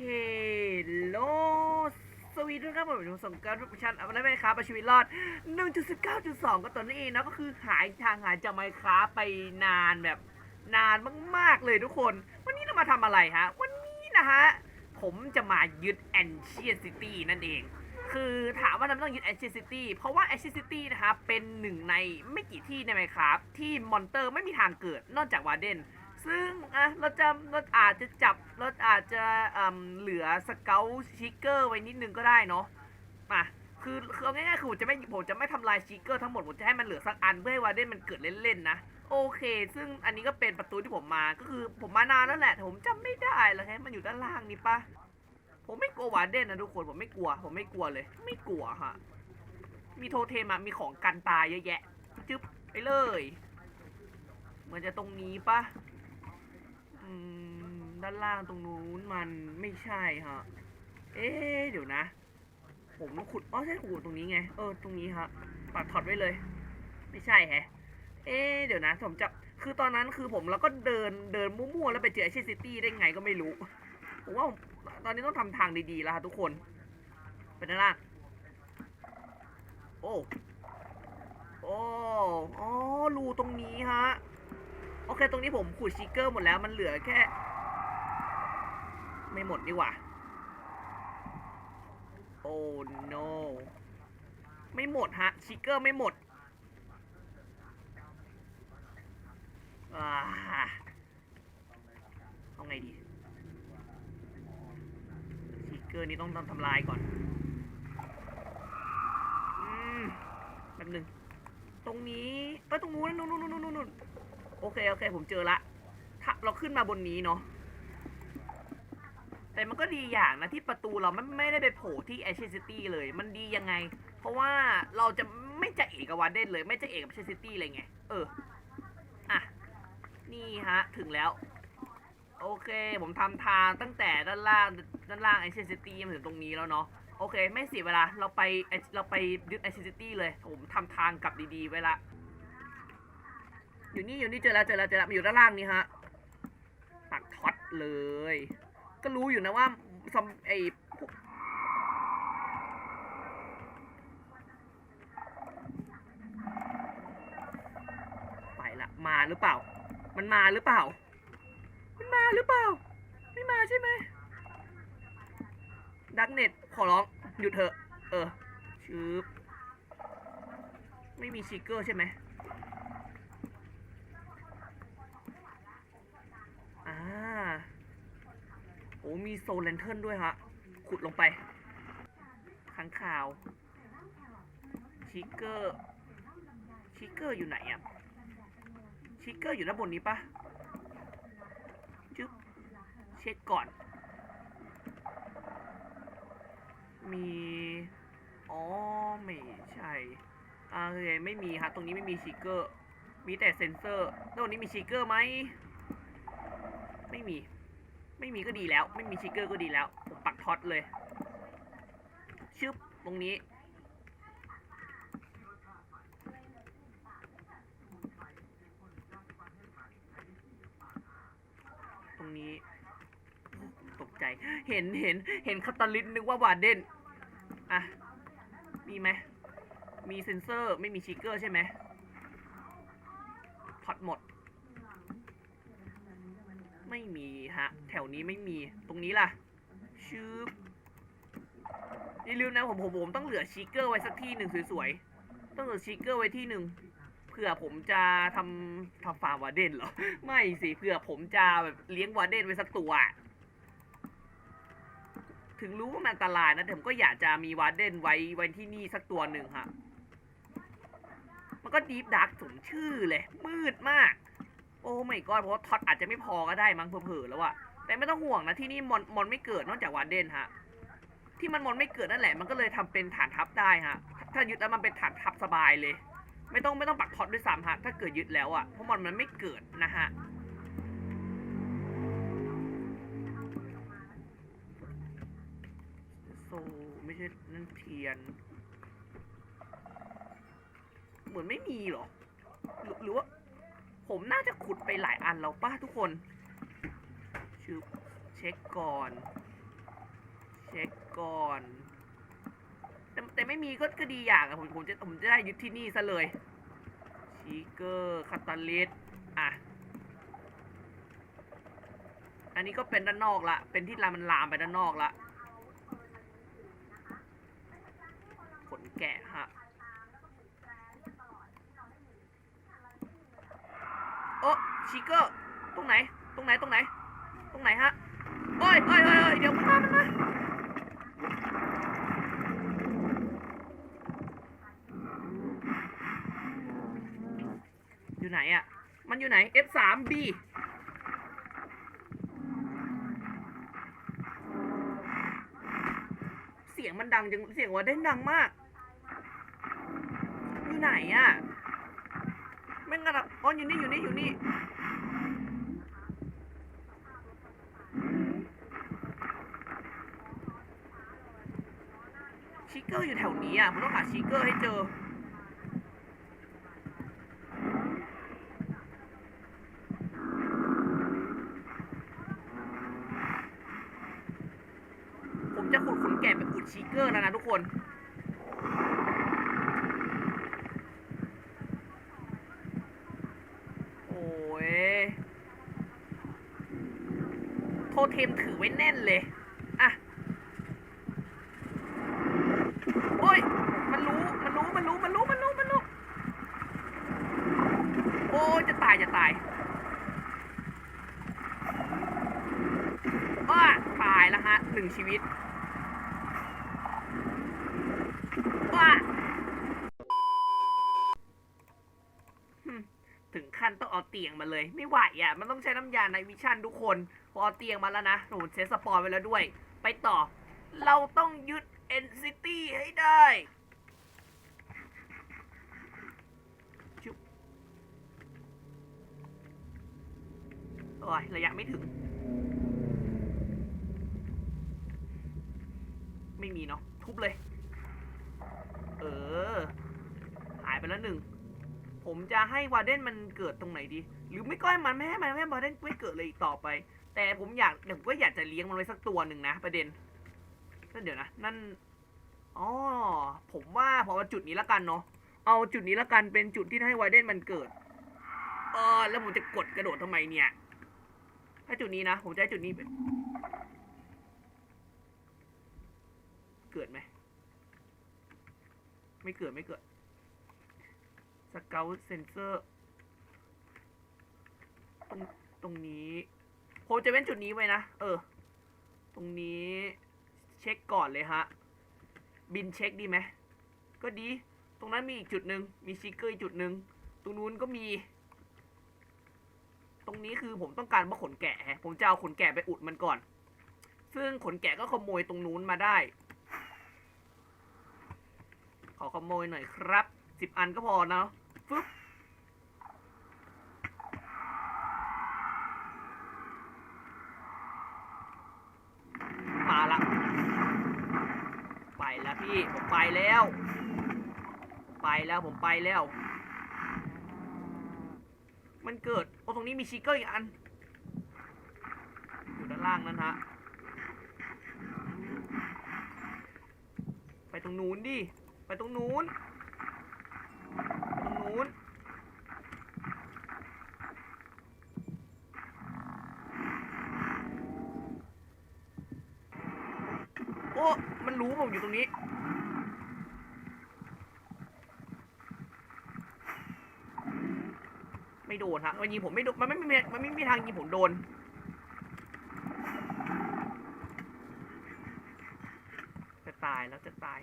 เฮลโลสวีทุกครับผมเป็นสงการรูปชันเอาได้ไหมครับเอาชีวิตรอด 1.19.2 ก็ตัวนี้เองนะก็คือหายทางหายจากไมค์ครับไปนานแบบนานมากๆเลยทุกคน วันนี้เรามาทำอะไรฮะ วันนี้นะฮะ ผมจะมายึดแอนเชียซิตี้นั่นเอง คือถามว่าทำไมต้องยึดแอนเชียซิตี้เพราะว่าแอนเชียซิตี้นะครับเป็นหนึ่งในไม่กี่ที่ในไมค์ครับที่มอนเตอร์ไม่มีทางเกิดนอกจากวาร์เดน ซึ่งอะเราจะเราอาจจะจับเราอาจจะอืมเหลือสเกลชิกเกอร์ไว้นิดนึงก็ได้เนาะมาคือคือเอาง่ายๆคือผมจะไม่ผมจะไม่ทำลายชิกเกอร์ทั้งหมดผมจะให้มันเหลือสักอันเพื่อให้วาเดนมันเกิดเล่นๆนะโอเค ซึ่งอันนี้ก็เป็นประตูที่ผมมาก็คือผมมานานแล้วแหละแต่ผมจำไม่ได้แล้วแฮะมันอยู่ด้านล่างนี่ปะผมไม่กลัววาเดนนะทุกคนผมไม่กลัว ผมไม่กลัวเลย ไม่กลัวฮะมีโทเทมอะมีของกันตายเยอะแยะจึ๊บไปเลย เหมือนจะตรงนี้ปะ ด้านล่างตรงนู้นมันไม่ใช่ฮะ เอ๊เดี๋ยวนะ ผมขุดอ๋อใช่ขุดตรงนี้ไง เออ ตรงนี้ฮะปัดถอดไว้เลย ไม่ใช่แฮะ เอ๊เดี๋ยวนะ ผมจะ คือตอนนั้นคือผมแล้วก็เดินเดินมั่วๆแล้วไปเจอไอเชซิตี้ได้ไงก็ไม่รู้ ผมว่าตอนนี้ต้องทำทางดีๆแล้วฮะทุกคน เป็นด้านล่าง โอ้ โอ้ อ๋อรูตรงนี้ฮะ โอเค ตรงนี้ผมขูดชิกเกอร์หมดแล้วมันเหลือแค่ ไม่หมดดีกว่า โอ้ no ไม่หมดฮะ ชิกเกอร์ไม่หมดอ่าเอาไงดีชิกเกอร์นี้ต้องทำลายก่อนอืมแป๊บหนึง ตรงนี้ เอ้ย ตรงนู้นนู่นนู่นนู่นนู่นนู่น โอเคโอเค ผมเจอละถ้าเราขึ้นมาบนนี้เนาะแต่มันก็ดีอย่างนะที่ประตูเราไม่ไม่ได้ไปโผล่ที่แอชเชซิตี้เลย มันดียังไง เพราะว่าเราจะไม่จะเอกกับวารเดนเลย ไม่จะเอกกับแอชเชซิตี้เลยไง เออ อะ นี่ฮะ ถึงแล้ว โอเค ผมทำทางตั้งแต่ด้านล่างด้านล่างแอชเชซิตี้มาถึงตรงนี้แล้วเนาะ โอเค ไม่เสียเวลา เราไปเราไปยึดแอชเชซิตี้เลย ผมทำทางกลับดีๆไว้ละ อยู่นี่อยู่นี่เจอแล้วเจอแล้วเจอแล้วมันอยู่ด้านล่างนี่ฮะปักท็อตเลย ก็รู้อยู่นะว่าซอมไอพวกไปละมาหรือเปล่า มันมาหรือเปล่า มันมาหรือเปล่า ไม่มาใช่ไหมดักเน็ตขอร้องหยุดเถอะ เออชืบไม่มีชิกเกอร์ใช่ไหม อ่า โอ้มีโซลแลนเทิร์นด้วยฮะ ขุดลงไปค้างคาวชิกเกอร์ชิกเกอร์อยู่ไหนอะชิกเกอร์อยู่ด้านบนนี้ปะจึ๊บเช็คก่อน มีอ๋อไม่ใช่อ่าโอเคไม่มีฮะตรงนี้ไม่มีชิกเกอร์มีแต่เซนเซอร์แล้ววันนี้มีชิกเกอร์ไหมไม่มี ไม่มีก็ดีแล้ว ไม่มีชิกเกอร์ก็ดีแล้ว ผมปักท็อตเลย ชึบ ตรงนี้ ตรงนี้ ตกใจ เห็นเห็นเห็นคาตาลิสนึกว่าวาร์เดน อะ มีไหม มีเซนเซอร์ ไม่มีชิกเกอร์ใช่ไหมท็อตหมด ไมีฮะ แถวนี้ไม่มี ตรงนี้ล่ะ ชืบอย่าลืมนะผมผมผมต้องเหลือชิกเกอร์ไว้สักที่หนึ่งสวยๆ ต้องเหลือชิกเกอร์ไว้ที่หนึ่งเผื่อผมจะทำทำฟาร์มวาเดนเหรอ ไม่สิ เผื่อผมจะแบบเลี้ยงวาร์เดนไว้สักตัว ถึงรู้ว่ามันอันตรายนะแต่ผมก็อยากจะมีวาเดนไว้ไว้ที่นี่สักตัวหนึ่งฮะ มันก็ดีฟดักสมชื่อเลย มืดมาก โอ้ไม่ก็เพราะท็อตอาจจะไม่พอก็ได้มั้งเผลอๆแล้วอะแต่ไม่ต้องห่วงนะที่นี่มอนมอนไม่เกิดนอกจากวาเดนฮะ ที่มันมอนไม่เกิดนั่นแหละมันก็เลยทำเป็นฐานทัพได้ฮะ ถ้ายึดแล้วมันเป็นฐานทัพสบายเลย ไม่ต้องไม่ต้องปักท็อตด้วยซ้ำฮะถ้าเกิดยึดแล้วอะเพราะมอนมันไม่เกิดนะฮะโซไม่ใช่นั่นเทียน เหมือนไม่มีหรอหรือหรือว่า ผมน่าจะขุดไปหลายอันแล้วป้าทุกคนชืบเช็คก่อน เช็คก่อนแต่แต่ไม่มีก็ก็ดีอย่างอะผมผมจะผมจะได้ยึดที่นี่ซะเลยชีเกอร์คาตาลิสอะ อันนี้ก็เป็นด้านนอกละ เป็นที่ลามมันลามไปด้านนอกละขนแกะฮะ โอ้ชีเกอร์ตรงไหน ตรงไหน ตรงไหน ตรงไหนฮะโอ้ยโอ้ยโอ้ยโอ้ยเดี๋ยวมันมามันมาอยู่ไหนอะมันอยู่ไหน F3B เสียงมันดังจัง เสียงว่าเด้นดังมาก อยู่ไหนอะ งกระดับอ๋ออยู่นี่อยู่นี่อยู่นี่ชิกเกอร์อยู่แถวนี้อะผมต้องหาชิกเกอร์ให้เจอ ผมจะขุดขนแกะไปอุดชิกเกอร์แล้วนะทุกคน โอ้ย โทเทมถือไว้แน่นเลย อะ โอ้ย มันรู้ มันรู้ มันรู้ มันรู้ มันรู้ มันรู้ โอ้ยจะตาย จะตายอ้าตายแล้วฮะหนึ่ง ชีวิตว้าถึงขั้นต้องเอาเตียงมาเลย ไม่ไหวอะ มันต้องใช้น้ำยาในวิชั่นทุกคนพอเอาเตียงมาแล้วนะหนูเซตสปอยไว้แล้วด้วย ไปต่อ เราต้องยึด NCT ให้ได้ชุบโอ้ยระยะไม่ถึง ม่มีเนาะทุบเลย เออ หายไปแล้วหนึ่ง ผมจะให้วาเดนมันเกิดตรงไหนดี หรือไม่ก็ให้มันไม่ให้มันไม่ให้วาเดนไม่เกิดเลยอีกต่อไป แต่ผมอยากผมก็อยากจะเลี้ยงมันไว้สักตัวหนึ่งนะประเด็นนั่นเดี๋ยวนะนั่นอ๋อผมว่าพอจุดนี้ละกันเนาะเอาจุดนี้ละกันเป็นจุดที่ให้ไวเดนมันเกิดเออแล้วผมจะกดกระโดดทำไมเนี่ยถ้าจุดนี้นะผมจะให้จุดนี้เป็น เกิดไหม ไม่เกิดไม่เกิดสเกลเซนเซอร์ตรงตรงนี้ผมจะเว้นจุดนี้ไว้นะ เออ ตรงนี้เช็คก่อนเลยฮะ บินเช็คดีไหม ก็ดี ตรงนั้นมีอีกจุดหนึ่งมีชิกเกอร์อีกจุดหนึ่งตรงนู้นก็มี ตรงนี้คือผมต้องการว่าขนแกะฮะผมจะเอาขนแกะไปอุดมันก่อน ซึ่งขนแกะก็ขโมยตรงนู้นมาได้ ขอขโมยหน่อยครับสิบอันก็พอนะฟึ๊บมาละ ไปแล้วพี่ ผมไปแล้ว ไปแล้วผมไปแล้ว มันเกิด โอ้ตรงนี้มีชิกเกอร์อีกอัน อยู่ด้านล่างนั้นฮะ ไปตรงนู้นดิ ไปตรงนู้นตรงนู้นโอ้มันรู้ผมอยู่ตรงนี้ไม่โดนฮะมันยิงผมไม่โดนมันไม่มีมันไม่มีทางยิงผมโดน จะตายแล้วจะตาย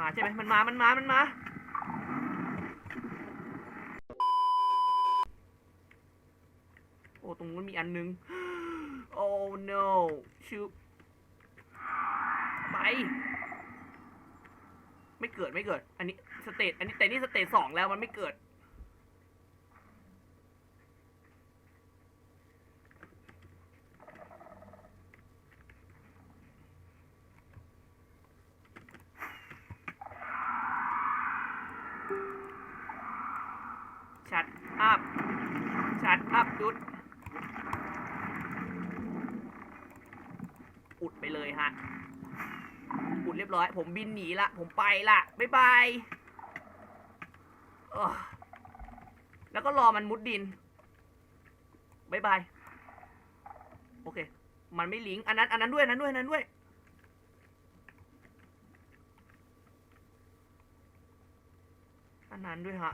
มาใช่ไหมมันมา มันมา มันมา โอ้ ตรงนู้นมีอันนึง โอ้ no ชิวไป ไม่เกิดไม่เกิด อันนี้สเตจ อันนี้แต่นี่สเตจสองแล้วมันไม่เกิดอัพ ชัดอัพดุด อุดไปเลยฮะ อุดเรี ยบร้อย ผมบินหนีละ ผมไปละบ๊ายบายแล้วก็รอมันมุดดินบ๊ายบาย โอเค มันไม่ลิงอันนั้น อันนั้นด้วยอันนั้นด้วยอันนั้นด้วย อันนั้นด้วยฮะ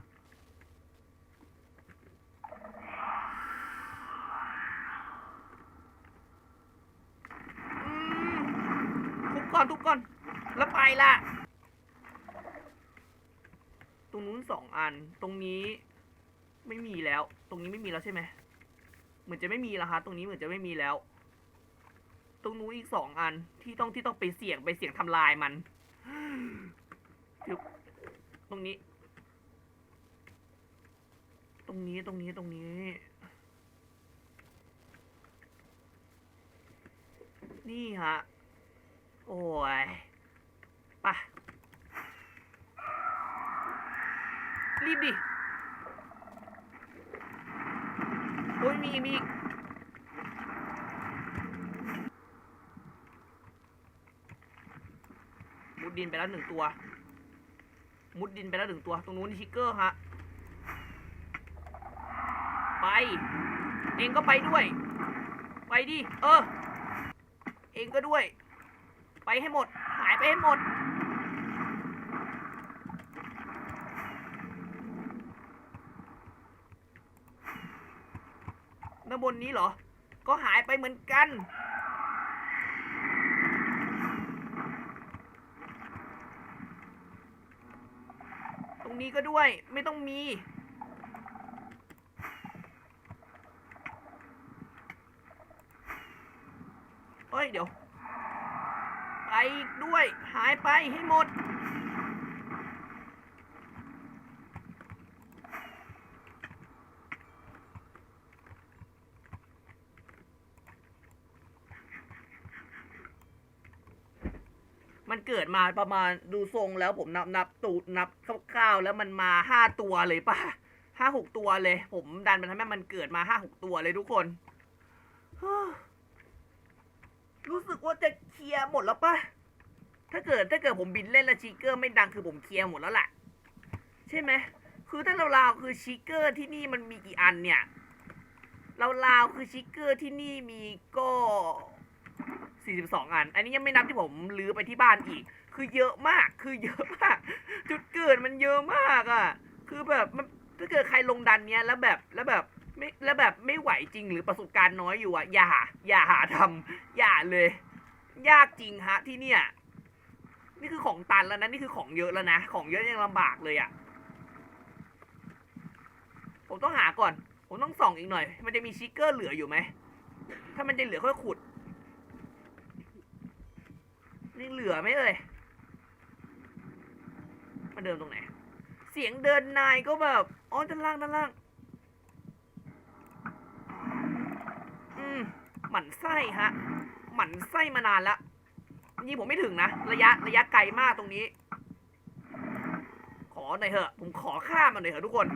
ทุบก่อน ทุบก่อน แล้วไปละ ตรงนู้นสองอัน ตรงนี้ไม่มีแล้ว ตรงนี้ไม่มีแล้วใช่ไหมเหมือนจะไม่มีแล้วฮะ ตรงนี้เหมือนจะไม่มีแล้ว ตรงนู้นอีกสองอันที่ต้องที่ต้องไปเสี่ยงไปเสี่ยงทำลายมันตรงนี้ ตรงนี้ตรงนี้ตรงนี้ นี่ฮะ โอ้ย ปะรีบดิโอ้ยมีอีกมีอีกมุดดินไปแล้วหนึ่งตัว มุดดินไปแล้วหนึ่งตัว ตรงนู้นชิกเกอร์ฮะ ไป เองก็ไปด้วย ไปดิ เออ เองก็ด้วย ไปให้หมด หายไปให้หมด ด้า นนี้เหรอ ก็หายไปเหมือนกัน ตรงนี้ก็ด้วยไม่ต้องมี เฮ้ย เดี๋ยว ไปด้วย หายไปให้หมด กิดมาประมาณดูทรงแล้วผมนับนับตูดนับคร่าวๆแล้วมันมาห้าตัวเลยป่ะห้าหกตัวเลย ผมดันมันทำให้มันเกิดมาห้าหกตัวเลยทุกคนรู้สึกว่าจะเคลียร์หมดแล้วป่ะ ถ้าเกิดถ้าเกิดผมบินเล่นแล้วชิกเกอร์ไม่ดังคือผมเคลียร์หมดแล้วแหละใช่ไหมคือถ้าเราลาวคือชิกเกอร์ที่นี่มันมีกี่อันเนี่ย เราลาวคือชิกเกอร์ที่นี่มีก็ 42 อัน อันนี้ยังไม่นับที่ผมลื้อไปที่บ้านอีก คือเยอะมาก คือเยอะมาก จุดเกิดมันเยอะมากอะ่ะ คือแบบมันถ้าเกิดใครลงดันเนี้ยแล้วแบบแล้วแบบไม่แล้วแบบไม่ไหวจริงหรือประสบการณ์น้อยอยู่อะ่ะอย่า อย่าหาทำอย่าเลย ยากจริงฮะที่เนี่ยนี่คือของตันแล้วนะนี่คือของเยอะแล้วนะ ของเยอะยังลำบากเลยอะ่ะ ผมต้องหาก่อน ผมต้องส่องอีกหน่อย มันจะมีชิกเกอร์เหลืออยู่ไหม ถ้ามันจะเหลือค่อยขุด นี่เหลือไหมเอ่ยมาเดินตรงไหน เสียงเดินนายก็แบบอ๋อด้านล่างด้านล่าง อืมหมั่นไส้ฮะ หมั่นไส้มานานละนี่ผมไม่ถึงนะ ระยะระยะไกลมากตรงนี้ ขอหน่อยเถอะ ผมขอข้ามมันหน่อยเถอะทุกคน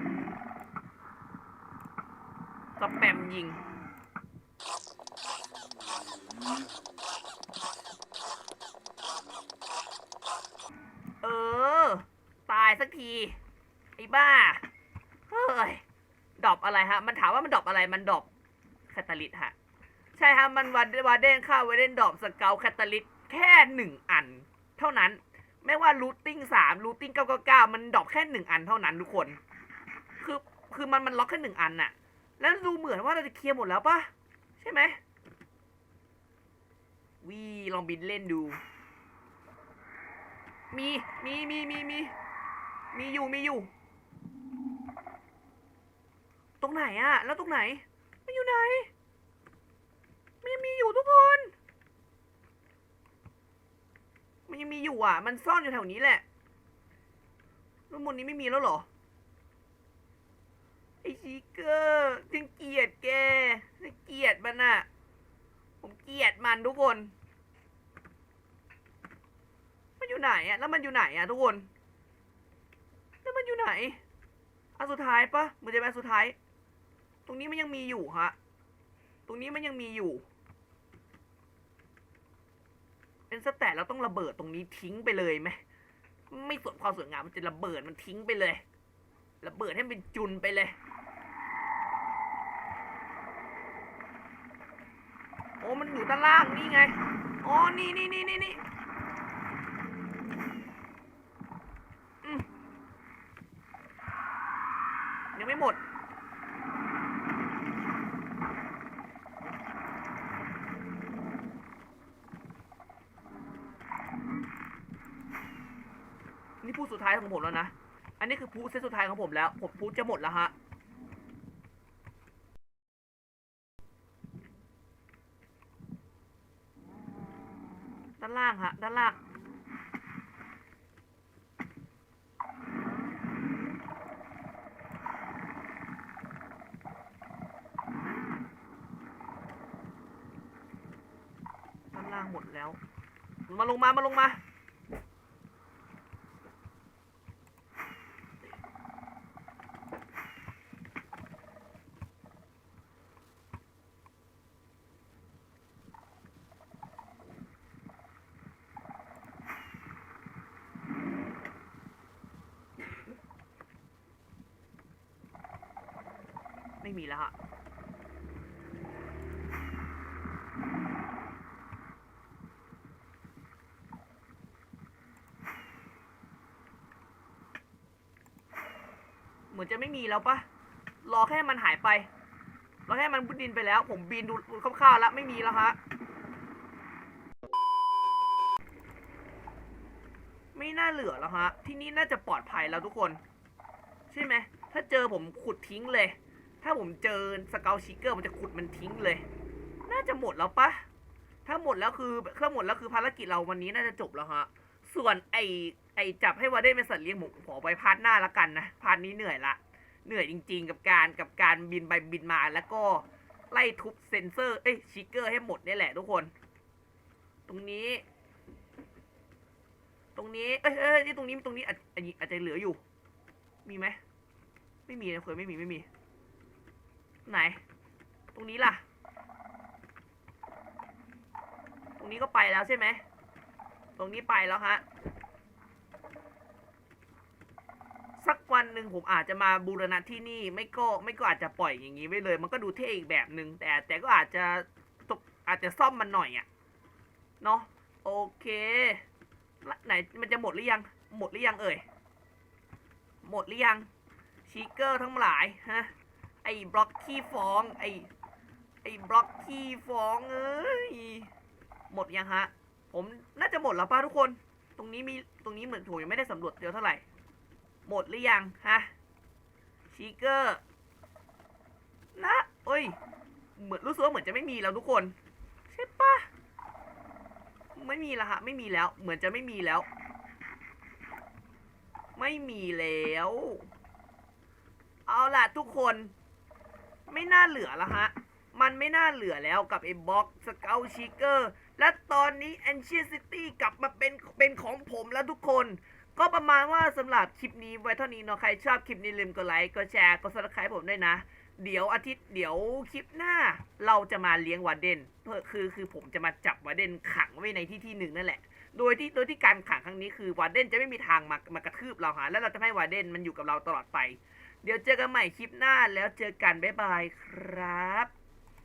สแปมยิง เออ ตายสักที ไอ้บ้า เฮ้ย ดอปอะไรฮะ มันถามว่ามันดอปอะไร มันดอปแคตาลิสฮะ ใช่ฮะ มันวันวาเดนค่าไวเดนดอปสเกลแคตาลิสแค่หนึ่งอัน เท่านั้น ไม่ว่ารูทติ้งสามรูทติ้งเก้าเก้าเก้ามันดอปแค่หนึ่งอันเท่านั้นทุกคน คือ คือมันมันล็อกแค่หนึ่งอันน่ะ แล้วดูเหมือนว่าเราจะเคลียร์หมดแล้วปะใช่ไหมวีลองบินเล่นดู มี มี มี มี มี มีอยู่ มีอยู่ ตรงไหนอะแล้วตรงไหน มันอยู่ไหน มันยังมีอยู่ทุกคน มันยังมีอยู่อะ มันซ่อนอยู่แถวนี้แหละแล้วบนนี้ไม่มีแล้วเหรอ ไอชิเกอร์ฉันเกลียดแกฉันเกลียดมันอะผมเกลียดมันทุกคน อยู่ไหนอะแล้วมันอยู่ไหนอะทุกคน แล้วมันอยู่ไหนอันสุดท้ายปะมันจะเป็นสุดท้าย ตรงนี้มันยังมีอยู่ฮะ ตรงนี้มันยังมีอยู่ เป็นสแตทเราต้องระเบิดตรงนี้ทิ้งไปเลยไหม ไม่สนความสวยงามมันจะระเบิดมันทิ้งไปเลย ระเบิดให้มันเป็นจุนไปเลย โอ้มันอยู่ด้านล่างนี่ไง อ๋อ นี่นี่นี่นี่นี่อืมยัง ไม่หมด นี่พูดสุดท้ายของผมแล้วนะ อันนี้คือพูดเซตสุดท้ายของผมแล้ว ผมพูดจะหมดแล้วฮะด้านล่างฮะ ด้านล่าง ด้างหมดแล้ว มาลงมา มาลงมา ไม่มีแล้วฮะ เหมือนจะไม่มีแล้วปะรอแค่มันหายไป รอแค่มันบุดดินไปแล้ว ผมบินดูคร่าวๆแล้วไม่มีแล้วฮะ ไม่น่าเหลือแล้วฮะ ที่นี่น่าจะปลอดภัยแล้วทุกคน ใช่ไหม ถ้าเจอผมขุดทิ้งเลย ถ้าผมเจอสเกลชิเกอร์มันจะขุดมันทิ้งเลย น่าจะหมดแล้วปะถ้าหมดแล้วคือถ้าหมดแล้วคือภารกิจเราวันนี้น่าจะจบแล้วฮะ ส่วนไอ ไอจับให้วาเดนเป็นสัตว์เลี้ยงผมขอไปพาร์ทหน้าละกันนะพาร์ทนี้เหนื่อยละเหนื่อยจริง ๆ กับการกับการบินไปบินมาแล้วก็ไล่ทุบเซนเซอร์เอ้ยชิกเกอร์ให้หมดนี่แหละทุกคน ตรงนี้ ตรงนี้ เอ้ยเอ้ยนี่ตรงนี้ตรงนี้อาจอาจอาจจะเหลืออยู่ มีไหมไม่มีนะเคยไม่มีไม่มี ไหน ตรงนี้ล่ะ ตรงนี้ก็ไปแล้วใช่ไหมตรงนี้ไปแล้วฮะ สักวันหนึ่งผมอาจจะมาบูรณะที่นี่ ไม่ก็ไม่ก็อาจจะปล่อยอย่างนี้ไว้เลย มันก็ดูเท่อีกแบบหนึ่งแต่แต่ก็อาจจะตกอาจจะซ่อมมันหน่อยอะ่ะเนาะโอเค ไหนมันจะหมดหรือยัง หมดหรือยังเอ่ยหมดหรือยังชีเกอร์ทั้งหลายฮะไอ้บล็อกขี้ฟองไอ้ไอ้บล็อกขี้ฟองเอ้ยหมดยังฮะ ผมน่าจะหมดแล้วป่ะทุกคน ตรงนี้มีตรงนี้เหมือนผมยังไม่ได้สำรวจเดียวเท่าไหร่ หมดหรือยังฮะชีเกอร์นะเอ้ย เหมือนรู้สึกว่าเหมือนจะไม่มีแล้วทุกคน ใช่ปะไม่มีละฮะไม่มีแล้ว เหมือนจะไม่มีแล้ว ไม่มีแล้ว เอาล่ะทุกคน ไม่น่าเหลือล้วฮะ มันไม่น่าเหลือแล้วกับไอ้บ็อกสเกลชิเกอร์และตอนนี้แอนเชียซิตี้กลับมาเป็นเป็นของผมแล้วทุกคน ก็ประมาณว่าสำหรับคลิปนี้ไว้เท่านี้เนาะใครชอบคลิปนี้ลืมกดไลค์กดแชร์กดซับสไครป์ผมด้วยนะ เดี๋ยวอาทิตย์เดี๋ยวคลิปหน้า เราจะมาเลี้ยงวาเดนเพื่อคือคือผมจะมาจับวาเดนขังไว้ในที่ที่หนึ่งนั่นแหละ โดยที่โดยที่การขังครั้งนี้คือวาเดนจะไม่มีทางมามากระทืบเราหาแล้วเราจะให้วาเดนมันอยู่กับเราตลอดไป เดี๋ยวเจอกันใหม่คลิปหน้าแล้วเจอกันบ๊ายบายครับ